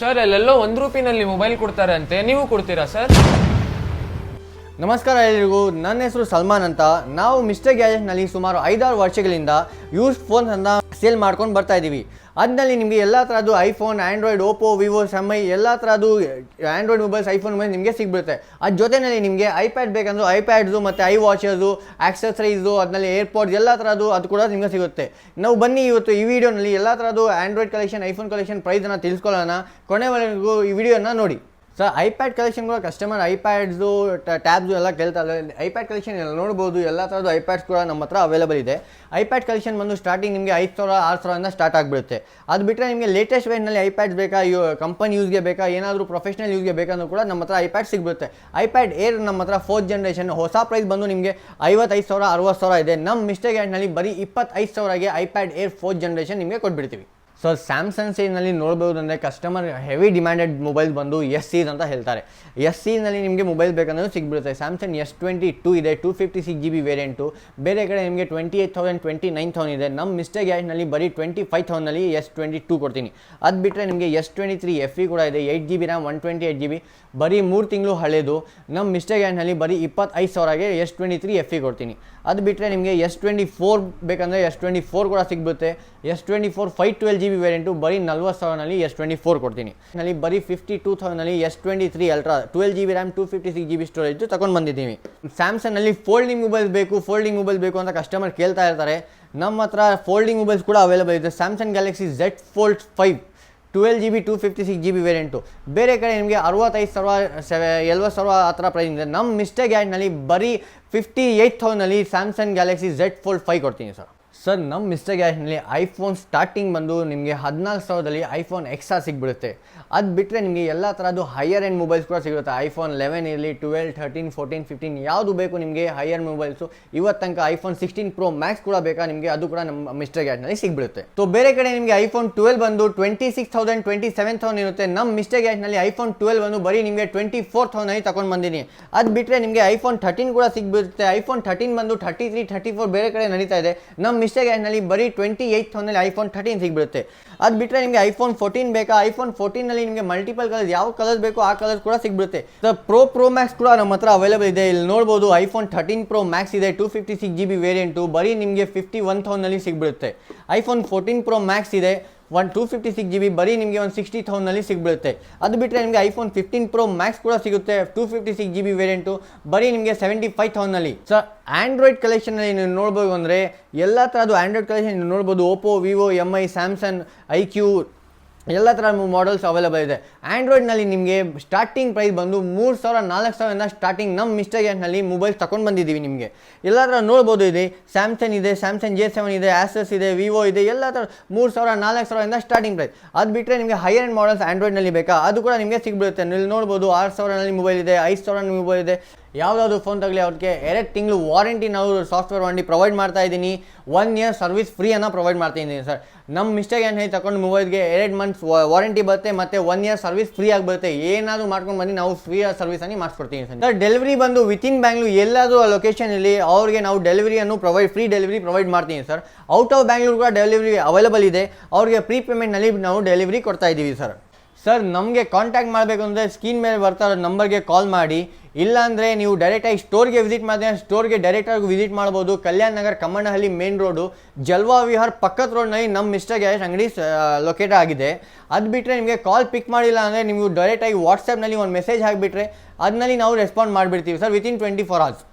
Sir ಅಲ್ಲೆಲ್ಲೋ ಒಂದು ರೂಪಿನಲ್ಲಿ mobile ಕೊಡ್ತಾರೆ ಅಂತೆ ನೀವು ಕೊಡ್ತೀರಾ ಸರ್ ನಮಸ್ಕಾರ ಎಲ್ಲರಿಗೂ ನನ್ನ ಹೆಸರು ಸಲ್ಮಾನ್ ಅಂತ. ನಾವು ಮಿಸ್ಟರ್ ಗ್ಯಾಜೆಟ್ನಲ್ಲಿ ಸುಮಾರು ಐದಾರು ವರ್ಷಗಳಿಂದ ಯೂಸ್ ಫೋನ್ಸನ್ನು ಸೇಲ್ ಮಾಡ್ಕೊಂಡು ಬರ್ತಾ ಇದ್ದೀವಿ. ಅದರಲ್ಲಿ ನಿಮಗೆ ಎಲ್ಲ ಥರದ್ದು ಐಫೋನ್ ಆ್ಯಂಡ್ರಾಯ್ಡ್ ಓಪೋ ವಿವೋ ಸೆಮೈ ಎಲ್ಲ ಥರದ್ದು ಆ್ಯಂಡ್ರಾಯ್ಡ್ ಮೊಬೈಲ್ಸ್, ಐಫೋನ್ ಮೊಬೈಲ್ ನಿಮಗೆ ಸಿಗ್ಬಿಡುತ್ತೆ. ಅದ್ರ ಜೊತೆಯಲ್ಲಿ ನಿಮಗೆ ಐಪ್ಯಾಡ್ ಬೇಕಂದ್ರೆ ಐಪ್ಯಾಡ್ಸು ಮತ್ತು ಐ ವಾಚರ್ಸು ಆಕ್ಸಸರೀಸು ಅದರಲ್ಲಿ ಏರ್ಪೋರ್ಟ್ಸ್ ಎಲ್ಲ ಥರದ್ದು ಅದು ಕೂಡ ನಿಮಗೆ ಸಿಗುತ್ತೆ. ನಾವು ಬನ್ನಿ ಇವತ್ತು ಈ ವಿಡಿಯೋನಲ್ಲಿ ಎಲ್ಲ ಥರದ್ದು ಆ್ಯಂಡ್ರಾಯ್ಡ್ ಕಲೆಕ್ಷನ್, ಐಫೋನ್ ಕಲೆಕ್ಷನ್ ಪ್ರೈಸನ್ನು ತಿಳಿಸ್ಕೊಳ್ಳೋಣ. ಕೊನೆವರೆಗೂ ಈ ವಿಡಿಯೋನ ನೋಡಿ. ಸರ್ ಐಪ್ಯಾಡ್ ಕೂಡ ಕಸ್ಟಮರ್ ಐಪ್ಯಾಡ್ಸು ಟ್ಯಾಬ್ಸು ಎಲ್ಲ ಕೇಳ್ತಾರೆ ಐಪ್ಯಾಡ್ ಕಲೆಕ್ಷನ್ ಎಲ್ಲ ನೋಡ್ಬೋದು, ಎಲ್ಲ ಥರದ ಐಪ್ಯಾಡ್ಸ್ ಕೂಡ ನಮ್ಮ ಹತ್ರ ಅವೈಲೇಬಲ್ ಇದೆ. ಐಪ್ಯಾಡ್ ಕಲೆಕ್ಷನ್ ಬಂದು ಸ್ಟಾರ್ಟಿಂಗ್ ನಿಮಗೆ ಐದು ಸಾವಿರ, ಆರು ಸಾವಿರದಿಂದ ಸ್ಟಾರ್ಟ್ ಆಗಿಬಿಡುತ್ತೆ. ಅದು ಬಿಟ್ಟರೆ ನಿಮಗೆ ಲೇಟೆಸ್ಟ್ ವೇಟ್ನಲ್ಲಿ ಐಪ್ಯಾಡ್ಸ್ ಬೇಕಾ, ಯು ಕಂಪನಿ ಯೂಸ್ಗೆ ಬೇಕಾ, ಏನಾದರೂ ಪ್ರೊಫೆಷನಲ್ ಯೂಸ್ಗೆ ಬೇಕಂದ್ರೂ ಕೂಡ ನಮ್ಮ ಹತ್ರ ಐಪ್ಯಾಡ್ ಸಿಗ್ಬಿಡುತ್ತೆ. ಐಪ್ಯಾಡ್ ಏರ್ ನಮ್ಮ ಹತ್ರ ಫೋರ್ತ್ ಜನ್ರೇಷನ್ ಹೊಸ ಪ್ರೈಸ್ ಬಂದು ನಿಮಗೆ ಐವತ್ತೈದು ಸಾವಿರ, ಅರವತ್ತು ಸಾವಿರ ಇದೆ. ನಮ್ಮ ಮಿಸ್ಟೇಕ್ ಹ್ಯಾಂಡ್ನಲ್ಲಿ ಬರೀ ಇಪ್ಪತ್ತೈದು ಸಾವಿರಗೆ ಐಪ್ಯಾಡ್ ಏರ್ ಫೋರ್ತ್ ಜನ್ರೇಷನ್ ನಿಮಗೆ ಕೊಟ್ಬಿಡ್ತೀವಿ. ಸೊ ಸ್ಯಾಮ್ಸಂಗ್ ಸೀನಲ್ಲಿ ನೋಡ್ಬೋದು ಅಂದರೆ ಕಸ್ಟಮರ್ ಹೆವಿ ಡಿಮ್ಯಾಂಡೆಡ್ ಮೊಬೈಲ್ ಬಂದು ಎಸ್ ಸೀಸ್ ಅಂತ ಹೇಳ್ತಾರೆ. ಎಸ್ ಸೀನಲ್ಲಿ ನಿಮಗೆ ಮೊಬೈಲ್ ಬೇಕಂದ್ರೆ ಸಿಗ್ಬಿಡುತ್ತೆ. ಸ್ಯಾಮ್ಸಂಗ್ ಎಸ್ ಟ್ವೆಂಟಿ ಟೂ ಇದೆ two fifty six G B variant ಬೇರೆ ಕಡೆ ನಿಮಗೆ twenty eight thousand twenty nine thousand ಇದೆ. ನಮ್ಮ ಮಿಸ್ಟೇಕ್ ಗ್ಯಾಸ್ನಲ್ಲಿ ಬರೀ ಟ್ವೆಂಟಿ ಫೈವ್ ತೌಸಂಡಲ್ಲಿ ಎಸ್ ಟ್ವೆಂಟಿ ಟೂ ಕೊಡ್ತೀನಿ. ಅದು ಬಿಟ್ಟರೆ ನಿಮಗೆ S twenty three F E ಕೂಡ ಇದೆ. Eight G B RAM one twenty eight G B ಬರೀ ಮೂರು ತಿಂಗಳು ಹಳೆಯದು ನಮ್ಮ ಮಿಸ್ಟೇಕ್ ಗ್ಯಾಸ್ನಲ್ಲಿ ಬರೀ ಇಪ್ಪತ್ತೈದು ಸಾವಿರಗೆ S twenty three F E ಕೊಡ್ತೀನಿ. ಅದು ಬಿಟ್ಟರೆ ನಿಮಗೆ ಎಸ್ ಟ್ವೆಂಟಿ ಫೋರ್ ಬೇಕಂದರೆ ಎಸ್ ಟ್ವೆಂಟಿ ಫೋರ್ ಕೂಡ ಸಿಗ್ಬಿಡುತ್ತೆ. S twenty four five twelve G B variant ಬರೀ ನಲ್ವತ್ತು ಸಾವಿರನಲ್ಲಿ ಎಸ್ ಟ್ವೆಂಟಿ ಫೋರ್ ಕೊಡ್ತೀನಿ. ನಲ್ಲಿ ಬರೀ fifty two ತೌಸಂಡಲ್ಲಿ S twenty three ultra twelve G B RAM two fifty six G B storage ತಗೊಂಡು ಬಂದಿದ್ದೀವಿ. ಸ್ಯಾಮ್ಸಂಗ್ನಲ್ಲಿ ಫೋಲ್ಡಿಂಗ್ ಮೊಬೈಲ್ ಬೇಕು ಫೋಲ್ಡಿಂಗ್ ಮೊಬೈಲ್ ಬೇಕು ಅಂತ ಕಸ್ಟಮರ್ ಕೇಳ್ತಾ ಇರ್ತಾರೆ. ನಮ್ಮ ಹತ್ರ ಫೋಲ್ಡಿಂಗ್ ಮೊಬೈಲ್ಸ್ ಕೂಡ ಅವೈಲೇಬಲ್ ಇದೆ. Samsung Galaxy Z Fold five twelve G B two fifty six G B variant ಬೇರೆ ಕಡೆ ನಿಮಗೆ ಅರವತ್ತೈದು ಸಾವಿರ ಸೆವೆ ಎಲ್ವತ್ತು ಸಾವಿರ ಆ ಥರ ಪ್ರೈಸ್ ಇದೆ. ನಮ್ಮ ಮಿಸ್ಟೇಕ್ ಆ್ಯಂಡ್ನಲ್ಲಿ ಬರೀ fifty eight ಥೌಸಂಡ್ನಲ್ಲಿ Samsung Galaxy Z Fold five ಕೊಡ್ತೀನಿ ಸರ್. ಸರ್ ನಮ್ಮ ಮಿಸ್ಟರ್ ಗ್ಯಾಸ್ನಲ್ಲಿ ಐಫೋನ್ ಸ್ಟಾರ್ಟಿಂಗ್ ಬಂದು ನಿಮಗೆ ಹದಿನಾಲ್ಕು ಸಾವಿರದಲ್ಲಿ ಐಫೋನ್ ಎಕ್ಸ್ಟ್ರಾ ಸಿಗ್ಬಿಡುತ್ತೆ. ಅದು ಬಿಟ್ಟರೆ ನಿಮಗೆ ಎಲ್ಲ ಥರದ್ದು ಹೈಯರ್ ಎಂಡ್ ಮೊಬೈಲ್ಸ್ ಕೂಡ ಸಿಗುತ್ತೆ. ಐಫೋನ್ ಲೆವೆನ್ ಇರಲಿ ಟ್ವೆಲ್ ಥರ್ಟೀನ್ ಫೋರ್ಟೀನ್ ಫಿಫ್ಟೀನ್ ಯಾವುದು ಬೇಕು ನಿಮಗೆ ಹೈಯರ್ ಮೊಬೈಲ್ಸು ಇವತ್ತು ತನಕ ಐಫೋನ್ ಸಿಕ್ಸ್ಟೀನ್ ಪ್ರೋ ಮ್ಯಾಕ್ಸ್ ಕೂಡ ಬೇಕಾ ನಿಮಗೆ, ಅದು ಕೂಡ ನಮ್ಮ ಮಿಸ್ಟರ್ ಗ್ಯಾಶ್ನಲ್ಲಿ ಸಿಗ್ಬಿಡುತ್ತೆ. ಸೊ ಬೇರೆ ಕಡೆ ನಿಮಗೆ ಐಫೋನ್ ಟ್ವೆಲ್ ಬಂದು twenty six thousand twenty seven thousand ಇರುತ್ತೆ. ನಮ್ಮ ಮಿಸ್ಟರ್ ಗ್ಯಾಸ್ನಲ್ಲಿ ಐಫೋನ್ ಟ್ವೆಲ್ ಬಂದು ಬರೀ ನಿಮಗೆ ಟ್ವೆಂಟಿ ಫೋರ್ ತೌಸಂಡಲ್ಲಿ ತಗೊಂಡು ಬಂದಿನಿ ಅದು ಬಿಟ್ಟರೆ ನಿಮಗೆ ಐಫೋನ್ ಥರ್ಟೀನ್ ಕೂಡ ಸಿಗ್ಬಿಡುತ್ತೆ. ಐಫೋನ್ ಥರ್ಟೀನ್ ಬಂದು ಥರ್ಟಿ ತ್ರೀ ಥರ್ಟಿ ಫೋರ್ ಬೇರೆ ಕಡೆ ನಡೀತಾ ಇದೆ. ನಮ್ಮ ಮಿಸ್ಟೇಕ್ ಗ್ಯಾಸ್ನಲ್ಲಿ ಬರೀ ಟ್ವೆಂಟಿ ಏಯ್ಟ್ ತೌಸಂಡಲ್ಲಿ ಐಫೋನ್ ಥರ್ಟೀನ್ ಸಿಗ್ಬಿಡುತ್ತೆ. ಅದು ಬಿಟ್ಟರೆ ನಿಮಗೆ ಐಫೋನ್ ಫೋರ್ಟೀನ್ ಬೇಕಾ? ಐಫೋನ್ ಫೋರ್ಟೀನಲ್ಲಿ ನಿಮಗೆ ಮಲ್ಟಿಪಲ್ ಕಲರ್ ಯಾವ ಕಲರ್ ಬೇಕು ಆ ಕಲರ್ ಕೂಡ ಸಿಗ್ಬಿಡುತ್ತೆ. ಪ್ರೋ ಪ್ರೋ ಮ್ಯಾಕ್ಸ್ ಕೂಡ ನಮ್ಮ ಹತ್ರ ಅವೈಲೇಬಲ್ ಇದೆ. ಇಲ್ಲಿ ನೋಡ್ಬೋದು ಐಫೋನ್ ಥರ್ಟೀನ್ ಪ್ರೋ ಮ್ಯಾಕ್ಸ್ ಇದೆ two fifty six G B variant ಬರೀ ನಿಮಗೆ ಫಿಫ್ಟಿ ಒನ್ ತೌಸಂಡಲ್ಲಿ ಸಿಗ್ಬಿಡುತ್ತೆ. ಐಫೋನ್ ಫೋರ್ಟೀನ್ ಪ್ರೋ ಮ್ಯಾಕ್ಸ್ ಇದೆ. One two fifty six G B ಬರೀ ನಿಮಗೆ ಒಂದು ಸಿಕ್ಸ್ಟಿ ಥೌಸಂಡಲ್ಲಿ ಸಿಗ್ಬಿಡುತ್ತೆ. ಅದು ಬಿಟ್ಟರೆ ನಿಮಗೆ ಐಫೋನ್ ಫಿಫ್ಟೀನ್ ಪ್ರೋ ಮ್ಯಾಕ್ಸ್ ಕೂಡ ಸಿಗುತ್ತೆ two fifty six G B variant ಬರೀ ನಿಮಗೆ ಸೆವೆಂಟಿ ಫೈವ್ ಥೌಸಂಡಲ್ಲಿ ಸೊ ಆ್ಯಂಡ್ರಾಯ್ಡ್ ಕಲೆಕ್ಷನಲ್ಲಿ ನೀವು ನೋಡ್ಬೋದು ಅಂದರೆ, ಎಲ್ಲ ಥರದ್ದು ಆ್ಯಂಡ್ರಾಯ್ಡ್ ಕಲೆಕ್ಷನ್ ನೋಡ್ಬೋದು Oppo Vivo M I Samsung I Q ಎಲ್ಲ ಥರ ಮಾಡಲ್ಸ್ ಅವೈಲೇಬಲ್ ಇದೆ. ಆ್ಯಂಡ್ರಾಯ್ಡ್ನಲ್ಲಿ ನಿಮಗೆ ಸ್ಟಾರ್ಟಿಂಗ್ ಪ್ರೈಸ್ ಬಂದು ಮೂರು ಸಾವಿರ, ನಾಲ್ಕು ಸಾವಿರದಿಂದ ಸ್ಟಾರ್ಟಿಂಗ್ ನಮ್ಮ ಮಿಸ್ಟೇಕ್ ಗ್ಯಾಸ್ನಲ್ಲಿ ಮೊಬೈಲ್ ತಗೊಂಡು ಬಂದಿದ್ದೀವಿ ನಿಮಗೆ. ಎಲ್ಲ ಥರ ನೋಡ್ಬೋದು ಇದೆ. ಸ್ಯಾಮ್ಸಂಗ್ ಇದೆ ಸ್ಯಾಮ್ಸಂಗ್ ಜೆ ಸೆವೆನ್ ಇದೆ ಆ್ಯಸಸ್ ಇದೆ ವಿವೋ ಇದೆ, ಎಲ್ಲ ಥರ ಮೂರು ಸಾವಿರ, ನಾಲ್ಕು ಸಾವಿರದಿಂದ ಸ್ಟಾರ್ಟಿಂಗ್ ಪ್ರೈಸ್ ಅದು ಬಿಟ್ಟರೆ ನಿಮಗೆ ಹೈಯರ್ ಆ್ಯಂಡ್ ಮಾಡಲ್ಸ್ ಆ್ಯಂಡ್ರಾಯ್ಡ್ನಲ್ಲಿ ಬೇಕಾ? ಅದು ಕೂಡ ನಿಮಗೆ ಸಿಗ್ಬಿಡುತ್ತೆ. ನೀವು ನೋಡ್ಬೋದು ಆರು ಸಾವಿರದಲ್ಲಿ ಮೊಬೈಲ್ ಇದೆ, ಐದು ಸಾವಿರ ಮೊಬೈಲ್ ಇದೆ. ಯಾವುದಾದ್ರು ಫೋನ್ ತಗಲಿ ಅವ್ರಿಗೆ ಎರಡು ತಿಂಗಳು ವಾರಂಟಿ ನಾವು ಸಾಫ್ಟ್ವೇರ್ ವಾರಂಟಿ ಪ್ರೊವೈಡ್ ಮಾಡ್ತಾ ಇದ್ದೀನಿ. ಒನ್ ಇಯರ್ ಸರ್ವಿಸ್ ಫ್ರೀಯನ್ನು ಪ್ರೊವೈಡ್ ಮಾಡ್ತಾ ಇದ್ದೀನಿ ಸರ್ ನಮ್ಮ ಮಿಸ್ಟೇಕ್ ಏನು ಹೇಳಿ ತಗೊಂಡು ಮೊಬೈಲ್ಗೆ ಎರಡು ಮಂತ್ಸ್ ವಾರಂಟಿ ಬರುತ್ತೆ, ಮತ್ತು ಒನ್ ಇಯರ್ ಸರ್ವಿಸ್ ಫ್ರೀ ಆಗಿ ಬರುತ್ತೆ. ಏನಾದರೂ ಮಾಡ್ಕೊಂಡು ಬನ್ನಿ, ನಾವು ಫ್ರೀ ಸರ್ವಿಸನ್ನು ಮಾಡಿಸ್ಕೊಡ್ತೀನಿ ಸರ್ ಸರ್ ಡೆಲಿವರಿ ಬಂದು ವಿತಿನ್ ಬ್ಯಾಂಗ್ಳೂರ್ ಎಲ್ಲಾದರೂ ಲೊಕೇಶನಲ್ಲಿ ಅವ್ರಿಗೆ ನಾವು ಡೆಲಿವರಿಯನ್ನು ಪ್ರೊವೈಡ್ ಫ್ರೀ ಡೆಲಿವರಿ ಪ್ರೊವೈಡ್ ಮಾಡ್ತೀನಿ ಸರ್ ಔಟ್ ಆಫ್ ಬ್ಯಾಂಗ್ಳೂರ್ ಕೂಡ ಡೆಲಿವರಿ ಅವೈಲೇಬಲ್ ಇದೆ. ಅವ್ರಿಗೆ ಪ್ರೀ ಪೇಮೆಂಟ್ನಲ್ಲಿ ನಾವು ಡೆಲಿವರಿ ಕೊಡ್ತಾ ಇದ್ದೀವಿ ಸರ್ ಸರ್, ನಮಗೆ ಕಾಂಟ್ಯಾಕ್ಟ್ ಮಾಡಬೇಕು ಅಂದರೆ ಸ್ಕ್ರೀನ್ ಮೇಲೆ ಬರ್ತಾ ಇರೋ ನಂಬರ್ಗೆ ಕಾಲ್ ಮಾಡಿ. ಇಲ್ಲಾಂದರೆ ನೀವು ಡೈರೆಕ್ಟಾಗಿ ಸ್ಟೋರ್ಗೆ ವಿಸಿಟ್ ಮಾಡಿದ್ರೆ ಸ್ಟೋರ್ಗೆ ಡೈರೆಕ್ಟಾಗಿ ವಿಸಿಟ್ ಮಾಡ್ಬೋದು. ಕಲ್ಯಾಣ ನಗರ್ ಕಮ್ಮನಹಳ್ಳಿ ಮೇನ್ ರೋಡು ಜಲ್ವಾ ವಿಹಾರ್ ಪಕ್ಕದ ರೋಡ್ನಲ್ಲಿ ನಮ್ಮ ಮಿಸ್ಟರ್ ಗ್ಯಾಶ್ ಅಂಗಡಿ ಲೊಕೇಟ್ ಆಗಿದೆ. ಅದು ಬಿಟ್ಟರೆ ನಿಮಗೆ ಕಾಲ್ ಪಿಕ್ ಮಾಡಿಲ್ಲ ಅಂದರೆ ನೀವು ಡೈರೆಕ್ಟಾಗಿ ವಾಟ್ಸಪ್ನಲ್ಲಿ ಒಂದು ಮೆಸೇಜ್ ಹಾಕಿಬಿಟ್ರೆ ಅದನ್ನಲ್ಲಿ ನಾವು respond ಮಾಡಿಬಿಡ್ತೀವಿ. Sir within twenty four hours